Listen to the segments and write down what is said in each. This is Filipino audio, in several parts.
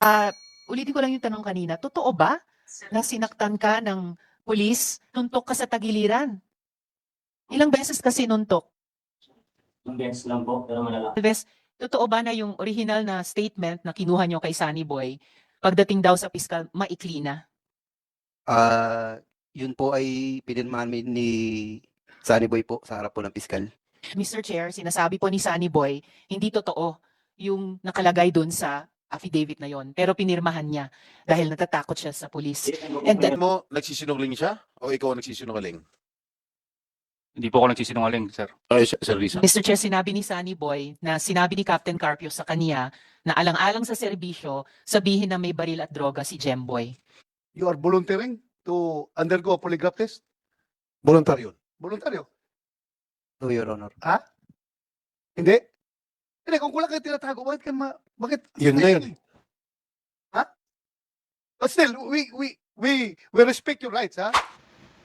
Ah, ulitin ko lang yung tanong kanina. Totoo ba na sinaktan ka ng pulis, nuntok ka sa tagiliran? Ilang beses ka sinuntok? Yung beses lang po, pero malala. Alves, totoo ba na yung original na statement na kinuha nyo kay Sunny Boy, pagdating daw sa piskal, maikli na? Ah, yun po ay pinirmahan mi- ni Sunny Boy po sa harap po ng piskal. Mr. Chair, sinasabi po ni Sunny Boy, hindi totoo yung nakalagay dun sa affidavit na yon pero pinirmahan niya dahil natatakot siya sa pulis. And then- mo, nagsisinungaling siya? O ikaw ang nagsisinungaling? Hindi po ako nagsisinungaling, sir. Ay, Sir Sir Risa. Mr. Chair, sinabi ni Sunny Boy na sinabi ni Captain Carpio sa kanya na alang-alang sa serbisyo, sabihin na may baril at droga si Jemboy. You are volunteering to undergo a polygraph test? Voluntaryo. Voluntaryo? No, Your Honor. Hindi? Hindi, kung kulang kayo tinatago, bakit ka ma... Bakit? Yun na yun. Ha? But still, we, we, we, we respect your rights, ha?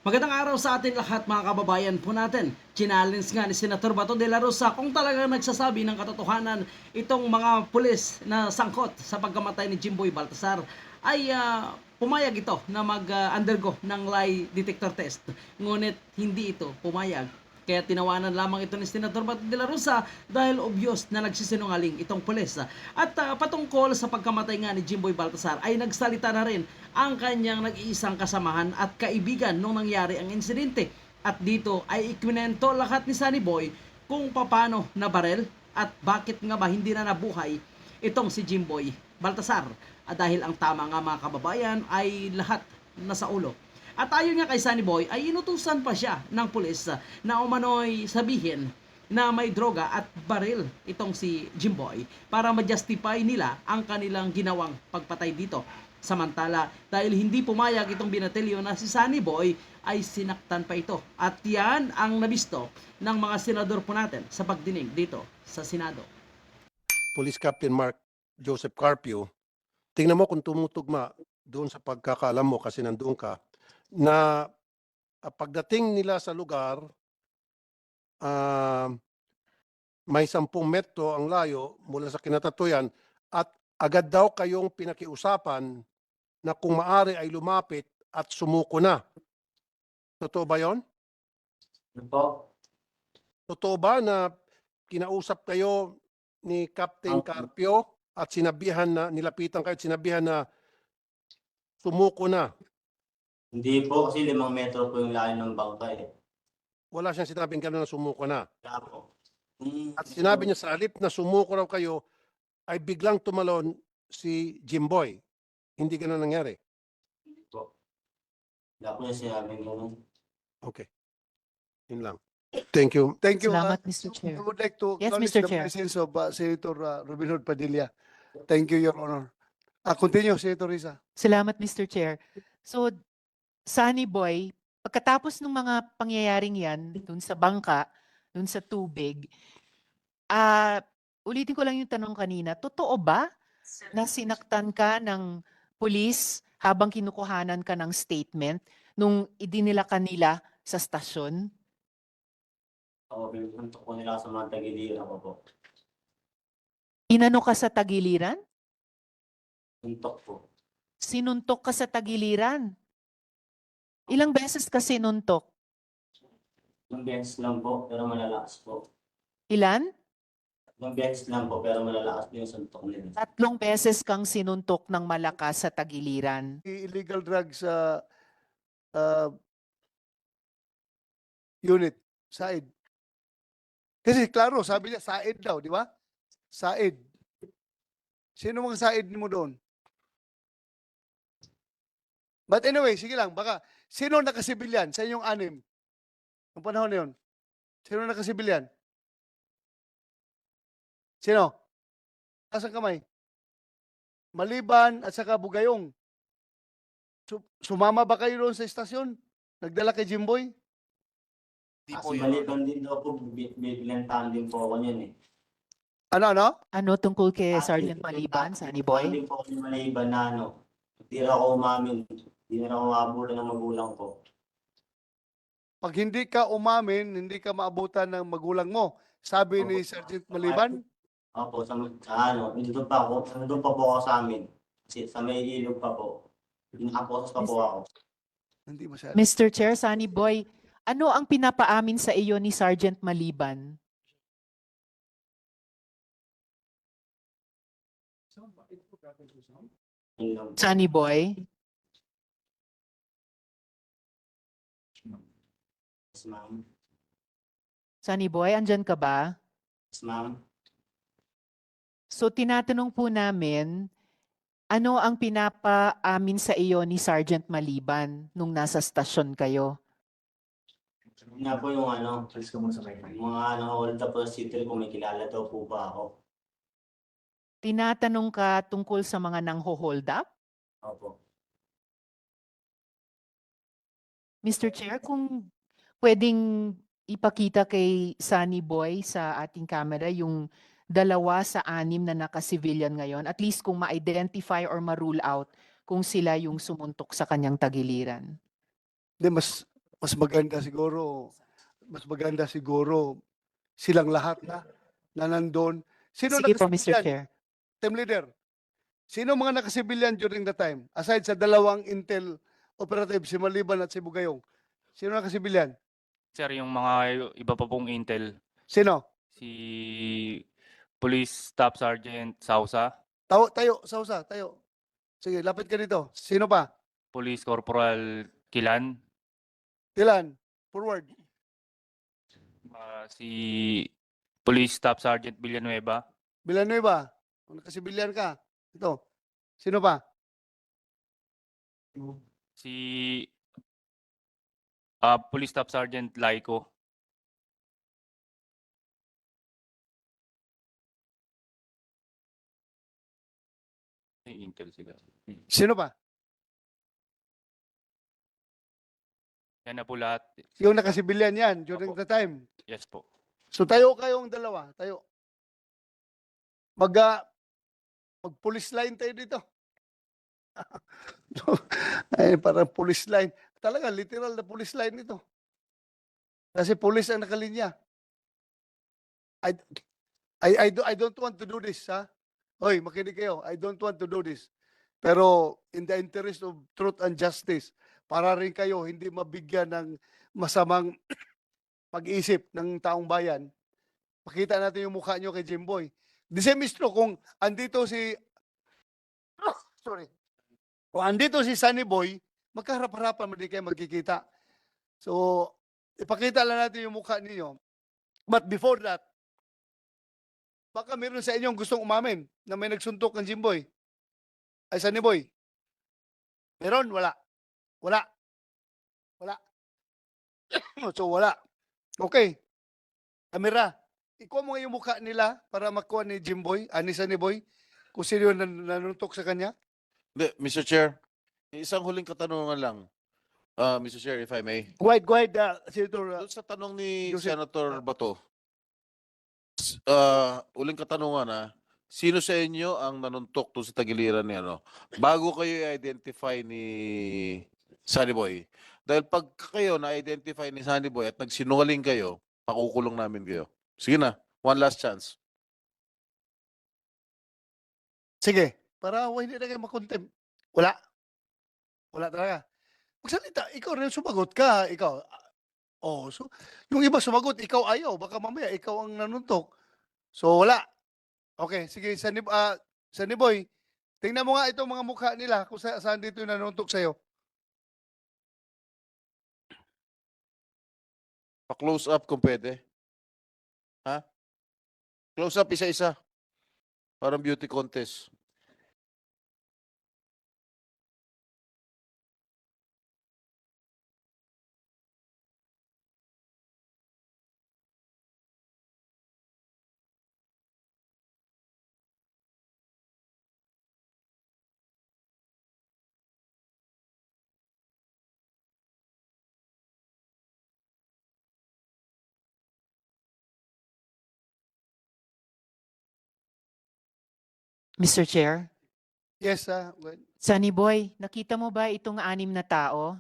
Magandang araw sa atin lahat mga kababayan po natin. Challenge nga ni Senator Bato de la Rosa kung talagang nagsasabi ng katotohanan itong mga pulis na sangkot sa pagkamatay ni Jimboy Baltasar ay ah, pumayag ito na mag-undergo ng lie detector test. Ngunit hindi ito pumayag. Kaya tinawanan lamang ito ni Senator Bato de la Rosa dahil obvious na nagsisinungaling itong pulis. At ah, patungkol sa pagkamatay nga ni Jimboy Baltasar ay nagsalita na rin ang kanyang nag-iisang kasamahan at kaibigan nung nangyari ang insidente. At dito ay ikwinento lahat ni Sunny Boy kung paano na barel at bakit nga ba hindi na nabuhay itong si Jimboy Baltasar. At dahil ang tama nga mga kababayan ay lahat nasa ulo. At ayon nga kay Sunny Boy ay inutusan pa siya ng pulis na umano'y sabihin na may droga at baril itong si Jimboy para ma-justify nila ang kanilang ginawang pagpatay dito. Samantala, dahil hindi pumayag itong binatelyo na si Sunny Boy, ay sinaktan pa ito. At yan ang nabisto ng mga senador po natin sa pagdinig dito sa Senado. Police Captain Mark Joseph Carpio, tingnan mo kung tumutugma doon sa pagkakaalam mo kasi nandoon ka, na ah, pagdating nila sa lugar, ah, may sampung metro ang layo mula sa kinatatuyan at agad daw kayong pinakiusapan na kung maari ay lumapit at sumuko na. Totoo ba yon? Ano po? Totoo ba na kinausap kayo ni Captain Opo. Carpio at sinabihan na, nilapitan kayo at sinabihan na sumuko na? Hindi po kasi limang metro po yung layo ng bangka eh. Wala siyang sinabing gano'n na sumuko na. Kaya po. Kung- At sinabi niya sa halip na sumuko raw kayo, ay biglang tumalon si Jimboy. Hindi gano'n nangyari. po. Wala po niya sinabing ganun. Okay. Yun lang. Thank you. Thank you. Salamat, uh, Mr. Chair. I would like to Yes, acknowledge Mr. the Chair. presence of uh, Senator uh, Robin Hood Padilla. Thank you, Your Honor. Ah, continue, Senator Risa. Salamat, Mr. Chair. So, Sunny Boy, pagkatapos ng mga pangyayaring yan, dun sa bangka, dun sa tubig, ah, ulitin ko lang yung tanong kanina, totoo ba na sinaktan ka ng pulis habang kinukuhanan ka ng statement nung idinila kanila sa stasyon? Ako, pinuntok po nila sa mga tagiliran ko po. Inano ka sa tagiliran? Suntok po. Sinuntok ka sa tagiliran? Ilang beses ka sinuntok? Yung beses lang po, pero malalakas po. Ilan? Yung beses lang po, pero malalakas po yung suntok nila. Tatlong beses kang sinuntok ng malakas sa tagiliran. illegal drugs uh, uh, unit, SAID. Kasi klaro, sabi niya, SAID daw, di ba? SAID. Sino mga SAID mo doon? But anyway, sige lang, baka, sino nakasibilyan sa inyong anim? Ang panahon na yun? Sino nakasibilyan? Sino? Asang kamay? Maliban at saka Bugayong. Su- sumama ba kayo doon sa estasyon? Nagdala kay Jimboy? Di po Kasi yun. maliban din daw po, bi- bibinantahan din po ako niyan eh. Ano, ano? Ano tungkol kay Ah, Sergeant Maliban, Sunny Boy? din po ako ni Maliban na ano, hindi ako umamin. Hindi na ako mabulan ng magulang ko. Pag hindi ka umamin, hindi ka maabutan ng magulang mo. Sabi ni. Sergeant Maliban, Opo, sa, sa ano, nandun pa ako, nandun pa po ako sa amin. Si- Sa may ilog pa po. Nakaposas pa po ako. Hindi masyado. Mr. Chair, Sunny Boy, ano ang pinapaamin sa iyo ni Sergeant Maliban? Yun lang. Sunny Boy? Yes, ma'am. Sunny Boy, andyan ka ba? Yes, ma'am. So tinatanong po namin, ano ang pinapaamin sa iyo ni Sergeant Maliban nung nasa stasyon kayo? Yun nga po yung ano, yung mga nakahold up po sa city kung may kilala daw po ba ako. Tinatanong ka tungkol sa mga nang hold up? Opo. Mr. Chair, kung pwedeng ipakita kay Sunny Boy sa ating camera yung dalawa sa anim na naka-civilian ngayon, at least kung ma-identify or ma-rule out kung sila yung sumuntok sa kanyang tagiliran. Hindi, mas, mas maganda siguro, mas maganda siguro silang lahat na, na nandun. Sino Sige po, Mr. Chair. Team leader, sino mga nakasibilyan during the time? Aside sa dalawang intel operative, si Maliban at si Bugayong. Sino nakasibilyan? Sir, yung mga iba pa pong intel, Sino? si Police Staff Sergeant Sausa, Tayo, tayo, sausa, tayo. Sige, lapit ka dito. Sino pa? Police Corporal Kilan, Ilan? Forward. ah, si Police Staff Sergeant Villanueva, Villanueva. Kung nakasibilyan ka. Ito. Sino pa? si ah, Police Staff Sergeant Laiko, May intel sila. Sino pa? Yan na po lahat. Yung nakasibilyan yan during Opo. the time. Yes po. So tayo kayong dalawa. Tayo. Mag, ah, mag police line tayo dito. Ay, parang police line. Talaga, literal na police line ito. Kasi police ang nakalinya. I, I, I, do, I don't want to do this, ha? Hoy, makinig kayo. I don't want to do this. Pero in the interest of truth and justice, para rin kayo hindi mabigyan ng masamang pag-iisip ng taong bayan, pakita natin yung mukha nyo kay Jimboy. The same is true kung andito si sorry. Kung andito si Sunny Boy, magkaharap-harapan din kayo magkikita. So, ipakita lang natin yung mukha ninyo. But before that, baka meron sa inyong gustong umamin na may nagsuntok ng Jimboy. Ay, Sunny Boy. Meron? Wala. Wala. Wala. so, wala. Okay. Amira, ikaw mo yung mukha nila para makuha ni Jimboy, ah, ni Sunny Boy, kung sino yung nan- nanuntok sa kanya. Hindi, Mr. Chair, isang huling katanungan lang. Ah, Mr. Chair, if I may. Go ahead, go ahead, uh, Senator. uh, Doon sa tanong ni Joseph, Senator Bato, s- ah, uling katanungan ah, sino sa inyo ang nanuntok doon sa tagiliran ni ano? Bago kayo i-identify ni Sunny Boy. Dahil pag kayo na-identify ni Sunny Boy at nagsinungaling kayo, pakukulong namin kayo. Sige na, one last chance. Sige, para hindi na kayo makontem. Wala. Wala talaga. Magsalita, ikaw rin sumagot ka, ikaw. Oh, so yung iba sumagot, ikaw ayaw, baka mamaya ikaw ang nanuntok. So wala. Okay, sige, Sunny, ah, Sunny Boy, tingnan mo nga itong mga mukha nila kung sa, saan dito yung nanuntok sa'yo. Pa-close up kung pwede. Ha? Close up isa-isa. Parang beauty contest. Mr. Chair, Yes, ah, well, Sunny Boy, nakita mo ba itong anim na tao?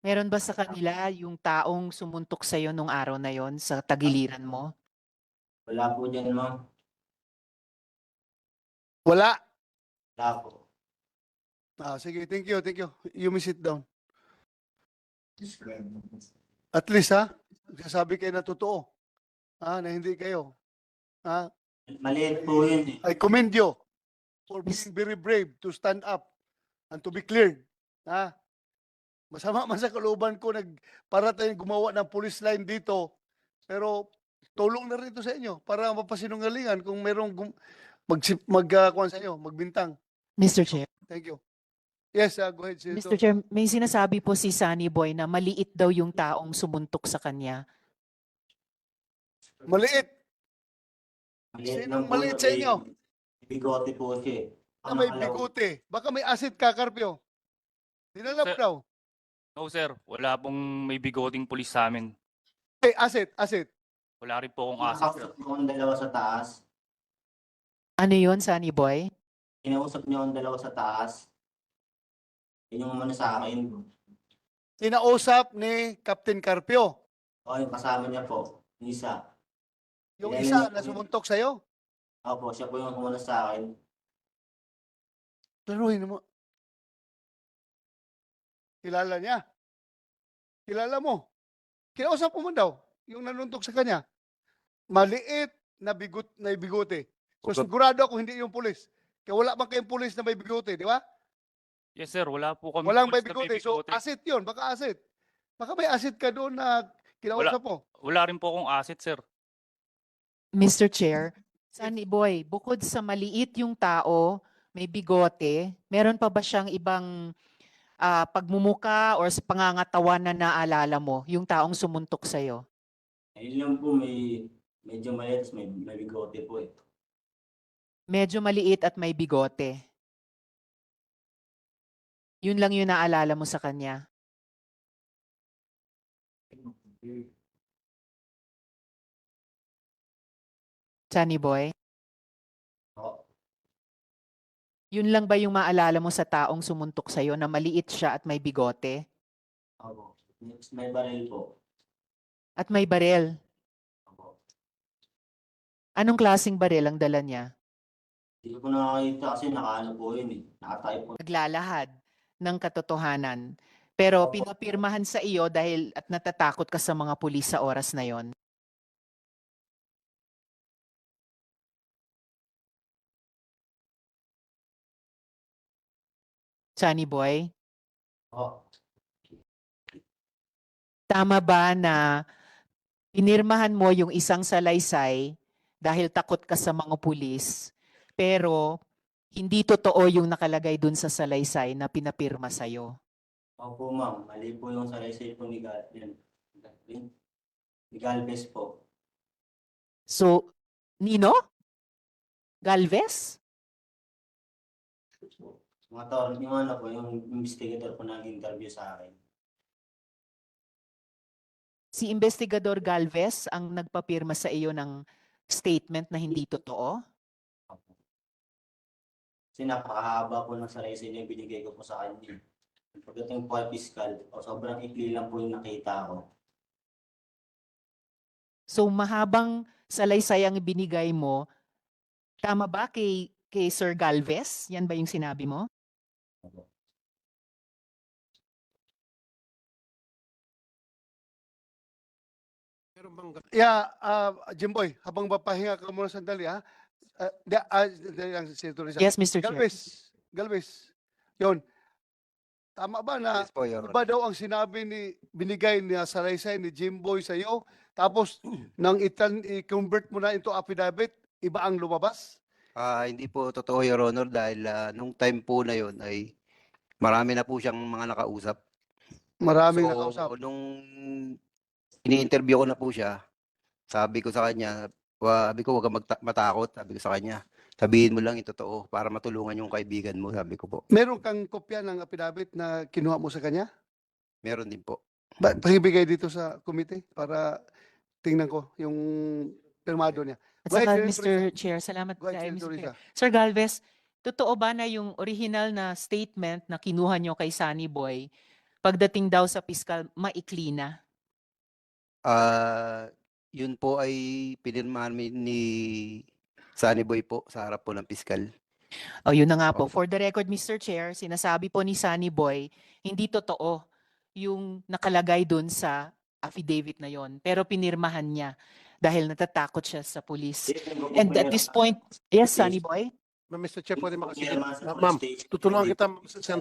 Meron ba sa kanila yung taong sumuntok sa'yo nung araw na yon sa tagiliran mo? Wala po dyan, ma'am. Wala. Wala po. Ah, sige, thank you, thank you. You may sit down. At least ha, sasabi kayo na totoo. Ah, na hindi kayo. Ah, Maliit po yun eh. I commend you for being very brave to stand up and to be cleared. Ha? Masama man sa kalooban ko nag para tayong gumawa ng police line dito. Pero tulong na rin ito sa inyo para mapasinungalingan kung merong gum, mag mag uh, sa inyo, magbintang. Mr. Chair. Thank you. Yes, uh, go ahead, Senator. Mr. Chair, may sinasabi po si Sunny Boy na maliit daw yung taong sumuntok sa kanya. Maliit. Sinong maliit sa may inyo? Bigote po siya eh. Na Ang may bigote. Baka may acid ka, Carpio. Dinala mo Sir- daw. No sir, wala pong may bigoting pulis sa amin. Hey, acid, acid. Wala rin po akong asap. sir. Kinausap niyo ang dalawa sa taas. Ano yun, Sunny Boy? Kinausap niyo ang dalawa sa taas. Yun yung ano sa akin. Kinausap ni Captain Carpio. O yung kasama niya po. yung Isa. Yung Kilala isa na sumuntok sa'yo. Opo, siya po yung kumuna sa akin. Laruin mo. Kilala niya. Kilala mo. Kinausap mo man daw, yung nanuntok sa kanya. Maliit na bigot na bigote. So sigurado ako hindi yung pulis. Kaya wala bang kayong pulis na may bigote, di ba? Yes sir, wala po kami Walang may pulis na bigote. So asset yun, baka asset. Baka may asset ka doon na kinausap mo. wala rin po akong asset sir. Mr. Chair, Sunny Boy, bukod sa maliit yung tao, may bigote, meron pa ba siyang ibang ah, pagmumuka or sa pangangatawan na naalala mo, yung taong sumuntok sa'yo? Ayun lang po, may medyo maliit, may, may bigote po eh. Medyo maliit at may bigote. Yun lang yung naalala mo sa kanya. Sunny Boy, yun lang ba yung maalala mo sa taong sumuntok sa'yo na maliit siya at may bigote? Opo. May baril po. At may barel. Opo. Anong klasing barel ang dala niya? Hindi ko po nakakita kasi nakaano po yun eh. Nakatayo po. Naglalahad ng katotohanan. Pero pinapirmahan sa iyo dahil at natatakot ka sa mga pulis sa oras na yon. Sunny Boy, Oo. tama ba na pinirmahan mo yung isang salaysay dahil takot ka sa mga pulis, pero hindi totoo yung nakalagay dun sa salaysay na pinapirma sa'yo? Opo ma'am, mali po yung salaysay po ni Gal. Yan. Ni Galvez po. So, Nino? Galvez? Mga tao, yung ano po, yung investigator po nag-interview sa akin. Si Investigador Galvez ang nagpapirma sa iyo ng statement na hindi totoo? Opo. Kasi napakahaba po ng salaysay na yung binigay ko po sa kanya. Pagdating po kay fiscal, o sobrang ikli lang po yung nakita ko. So mahabang salaysay ang binigay mo, tama ba kay, kay Sir Galvez? Yan ba yung sinabi mo? Meron bang Yeah, uh, Jimboy, habang mapahinga ka muna sandali ha. Uh, Senator Rizal. Yes, Mr. Chair. Galvez, Galvez. Yun. Tama ba na Yes po, Your iba daw ang sinabi ni binigay ni Saraysay ni Jimboy sa iyo tapos nang itan i-convert mo na into affidavit, iba ang lumabas? Ah, hindi po totoo, Your Honor, dahil ah, nung time po na yon ay marami na po siyang mga nakausap. Maraming So, nakausap. nung ini-interview ko na po siya, sabi ko sa kanya, wa, sabi ko, huwag kang magta- matakot, sabi ko sa kanya. Sabihin mo lang yung totoo para matulungan yung kaibigan mo, sabi ko po. Meron kang kopya ng affidavit na kinuha mo sa kanya? Meron din po. Ba, pakibigay dito sa committee para tingnan ko yung pirmado niya. At Go ahead, saka, Senator Mr. Chair, salamat Go ahead, kayo, Senator Mr. Chair. Risa. Sir Galvez, totoo ba na yung original na statement na kinuha nyo kay Sunny Boy, pagdating daw sa piskal, maikli na? Ah, Yun po ay pinirmahan ni Sunny Boy po sa harap po ng piskal. O yun na nga po. For the record, Mr. Chair, sinasabi po ni Sunny Boy, hindi totoo yung nakalagay dun sa affidavit na yon. Pero pinirmahan niya dahil natatakot siya sa police. And at this point, yes, Sunny Boy? Ma- Mr. Chair, pwede makasagot. Pinirmahan sa Ma- police Ma'am, tutulungan kita, Sen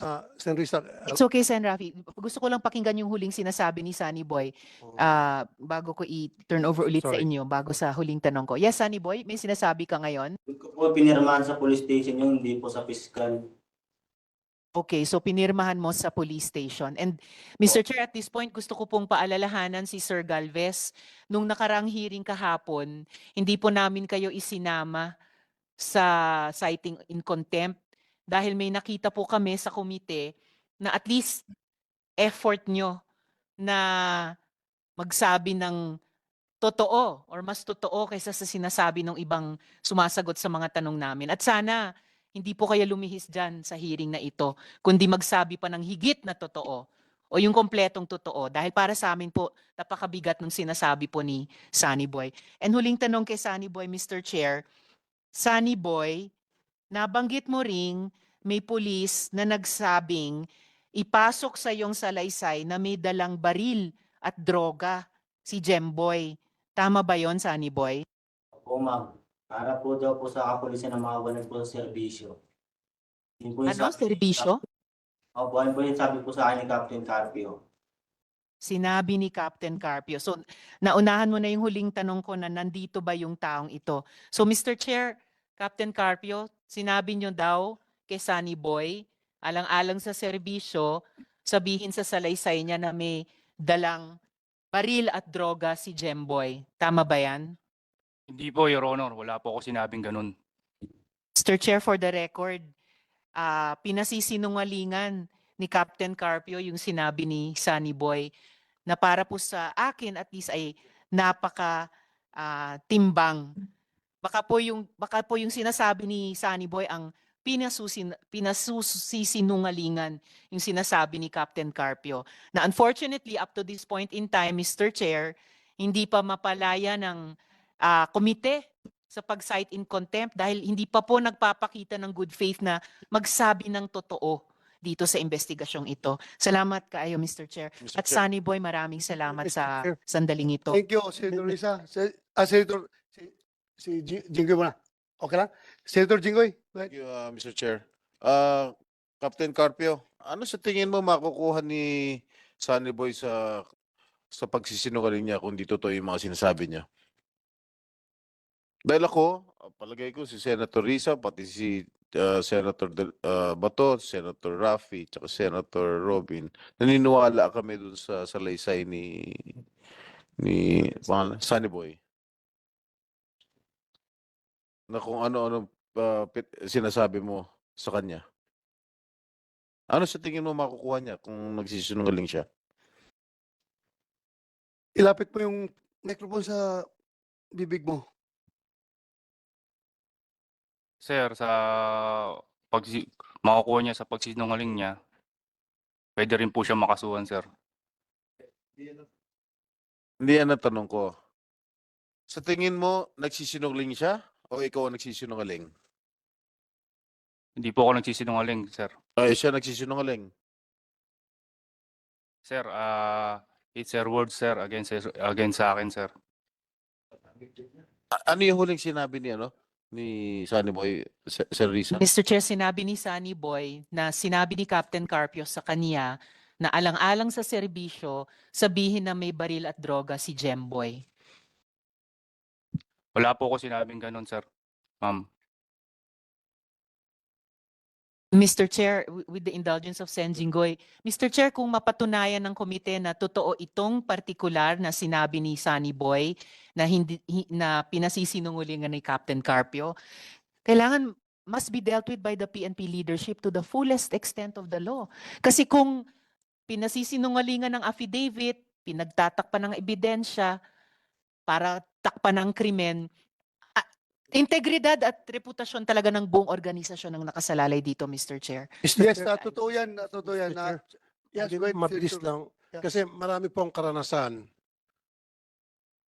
Ah, Sen Risa, ah, It's okay, Sen. Rafi. Gusto ko lang pakinggan yung huling sinasabi ni Sunny Boy ah, bago ko i-turn over ulit sa Sorry. inyo, bago sa huling tanong ko. Yes, Sunny Boy, may sinasabi ka ngayon? Hindi ko po pinirmahan sa police station yung hindi po sa fiscal. Okay, so pinirmahan mo sa police station. And Mr. Chair, at this point, gusto ko pong paalalahanan si Sir Galvez. Nung nakarang hearing kahapon, hindi po namin kayo isinama sa citing in contempt dahil may nakita po kami sa komite na at least effort nyo na magsabi ng totoo or mas totoo kaysa sa sinasabi ng ibang sumasagot sa mga tanong namin. At sana hindi po kayo lumihis dyan sa hearing na ito, kundi magsabi pa ng higit na totoo o yung kompletong totoo. Dahil para sa amin po, napakabigat ng sinasabi po ni Sunny Boy. And huling tanong kay Sunny Boy, Mr. Chair, Sunny Boy, nabanggit mo ring may pulis na nagsabing ipasok sa iyong salaysay na may dalang baril at droga si Jemboy. Tama ba yon Sunny Boy? Po ma'am, para po daw po sa kapulisan na mawawalan po sa serbisyo. Yun po yung Ano? sabi- Serbisyo? Opo, ano po yung sabi po sa akin ni Captain Carpio. Sinabi ni Captain Carpio. So, naunahan mo na yung huling tanong ko na nandito ba yung taong ito. So, Mr. Chair, Captain Carpio, sinabi nyo daw kay Sunny Boy, alang-alang sa serbisyo, sabihin sa salaysay niya na may dalang baril at droga si Jemboy. Tama ba yan? Hindi po, Your Honor. Wala po ako sinabing ganun. Mr. Chair, for the record, ah pinasisinungalingan ni Captain Carpio yung sinabi ni Sunny Boy na para po sa akin at least ay napaka ah, timbang. Baka po yung baka po yung sinasabi ni Sunny Boy ang pinasusin pinasusisinungalingan yung sinasabi ni Captain Carpio. Na unfortunately up to this point in time Mr. Chair, hindi pa mapalaya ng ah, komite sa pag-cite in contempt dahil hindi pa po nagpapakita ng good faith na magsabi ng totoo dito sa investigasyong ito. Salamat kaayo, Mr. Chair. Mr. At Chair. Sunny Boy, maraming salamat Mr. sa Chair. sandaling ito. Thank you, Senator Risa. Se- Ah, Senator, si, Jing- Jinggoy muna. Okay lang? Senator Jinggoy, go ahead. Thank you, uh, Mr. Chair. Uh, Captain Carpio, ano sa tingin mo makukuha ni Sunny Boy sa sa pagsisinungaling niya kung di totoo yung mga sinasabi niya? Dahil ako, palagay ko si Senator Risa, pati si uh, Senator Del, uh, Bato, Senator Rafi, tsaka Senator Robin, naniniwala kami dun sa salaysay ni ni Sunny Boy. Na kung ano-ano uh, sinasabi mo sa kanya. Ano sa tingin mo makukuha niya kung nagsisinungaling siya? Ilapit mo yung microphone sa bibig mo. Sir, sa pag makukuha niya sa pagsinungaling niya, pwede rin po siya makasuhan, sir. Hindi yan ang tanong ko. Sa tingin mo, nagsisinungaling siya o ikaw ang nagsisinungaling? Hindi po ako nagsisinungaling, sir. Ay, siya nagsisinungaling. Sir, ah it's her word, sir, against, against sa akin, sir. A- ano yung huling sinabi ni ano? Ni Sunny Boy, Sir Sir Risa? Mr. Chair, sinabi ni Sunny Boy na sinabi ni Captain Carpio sa kanya na alang-alang sa serbisyo, sabihin na may baril at droga si Jemboy. Wala po ako sinabing ganun, sir. Ma'am. Mr. Chair, wi- with the indulgence of Sen Jinggoy, Mr. Chair, kung mapatunayan ng komite na totoo itong partikular na sinabi ni Sunny Boy na hindi hi- na pinasisinungalingan ni Captain Carpio, kailangan must be dealt with by the PNP leadership to the fullest extent of the law. Kasi kung pinasisinungalingan ng affidavit, pinagtatakpan ng ebidensya para takpan ng krimen, ah, integridad at reputasyon talaga ng buong organisasyon ang nakasalalay dito, Mr. Chair. Mr. Yes, Chair, ah, totoo yan. ah, Totoo yan. Chair, Yes, Hindi, ahead, mabilis Senator. lang. Yeah. Kasi marami pong karanasan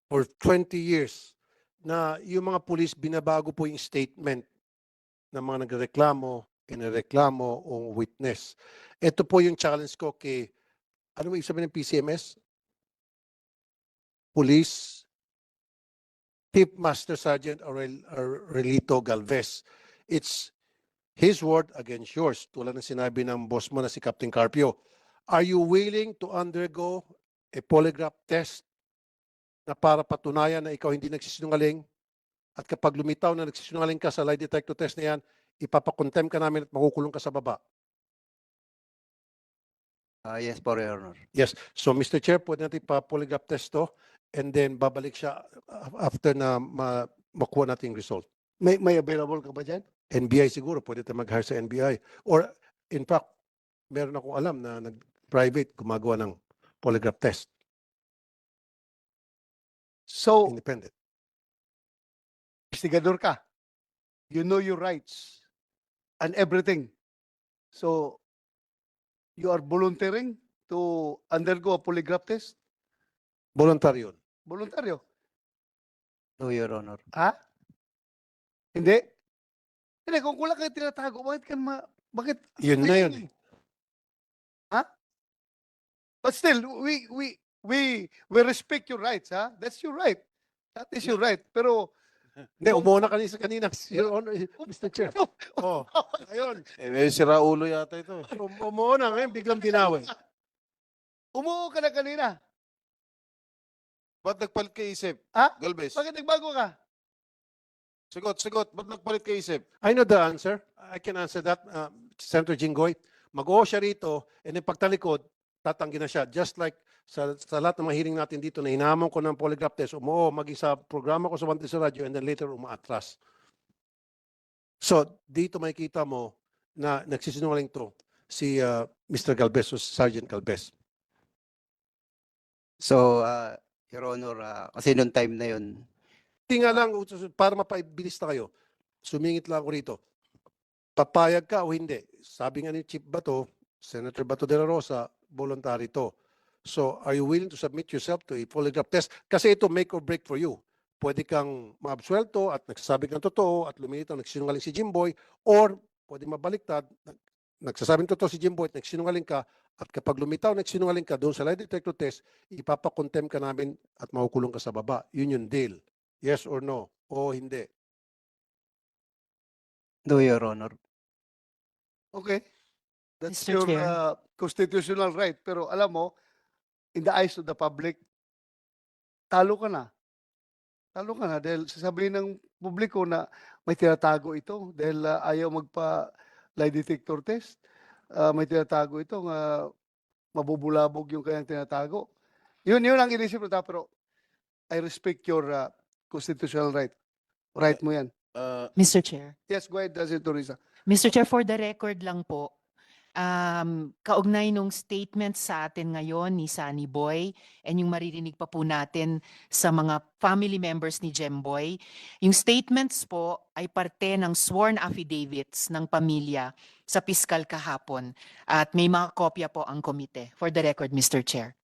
for 20 years na yung mga pulis binabago po yung statement ng mga nagreklamo, inireklamo o witness. Ito po yung challenge ko kay, ano mo ibig sabihin ng PCMS? Police Chief Master Sergeant Aurel, Aurelito Galvez. It's his word against yours. Tulad ng sinabi ng boss mo na si Captain Carpio. Are you willing to undergo a polygraph test na para patunayan na ikaw hindi nagsisinungaling at kapag lumitaw na nagsisinungaling ka sa lie detector test na yan, ipapakontem ka namin at makukulong ka sa baba. Ah, yes po, Your Honor. Yes. So Mr. Chair, pwede natin pa-polygraph test to and then babalik siya uh, after na ma makuha natin result. May, may available ka ba dyan? NBI siguro, pwede tayo mag-hire sa NBI. Or in fact, meron akong alam na nag-private gumagawa ng polygraph test, So, independent. investigador ka. You know your rights and everything. So, you are volunteering to undergo a polygraph test? Voluntary yun. Voluntaryo. No, Your Honor. Ha? Hindi? Hindi, kung kulang ka tinatago, bakit ka ma... Bakit? Yun na yun. Ha? But still, we, we, we, we respect your rights, ha? That's your right. That is your right. Pero, Hindi, umuha na kanina, kanina, Your Honor, Mr. Chair. Oh, ayun. Eh, may sira ulo yata ito. eh. Um- Umuha na, ngayon biglang binawi. umuo ka na kanina. Ba't nagpalit ka isip? Ha? Galvez. Bakit nagbago ka? Sigot, sigot. Ba't nagpalit ka isip? I know the answer. I can answer that, uh, Senator Jinggoy. Mag-o siya rito, and then pagtalikod, tatanggi na siya. Just like sa, sa lahat ng mga hearing natin dito na hinamon ko ng polygraph test, umuo, maging sa programa ko sa Wanted sa radyo, and then later umaatras. So, dito makikita mo na nagsisinungaling to si uh, Mr. Galvez o Sergeant Galvez. So, uh, Your Honor, ah, kasi noong time na yun, Hindi nga lang, para mapabilis na kayo, sumingit lang ako rito. Papayag ka o hindi? Sabi nga ni Chief Bato, Senator Bato de la Rosa, voluntary to. So, are you willing to submit yourself to a polygraph test? Kasi ito make or break for you. Pwede kang maabsuelto at nagsasabi ng totoo at lumilitaw nagsinungaling si Jimboy or pwede mabaliktad, nag- nagsasabing totoo si Jimboy at nagsinungaling ka at kapag lumitaw nagsinungaling ka doon sa lie detector test, ipapakontem ka namin at makukulong ka sa baba. Yun yung deal. Yes or no? O hindi? no, Your Honor. Okay. That's Mr. your Chair. uh, constitutional right. Pero alam mo, in the eyes of the public, talo ka na. Talo ka na dahil sasabihin ng publiko na may tinatago ito dahil uh, ayaw magpa lie detector test. Uh, may tinatago ito nga mabubulabog yung kanyang tinatago. Yun, yun ang inisip ko. Pero I respect your uh, constitutional right. Right mo yan. Ah, Mr. Chair. Yes, go ahead, Senator Risa. Mr. Chair, for the record lang po, um, kaugnay nung statement sa atin ngayon ni Sunny Boy and yung maririnig pa po natin sa mga family members ni Jemboy, yung statements po ay parte ng sworn affidavits ng pamilya sa piskal kahapon at may mga kopya po ang komite. For the record, Mr. Chair.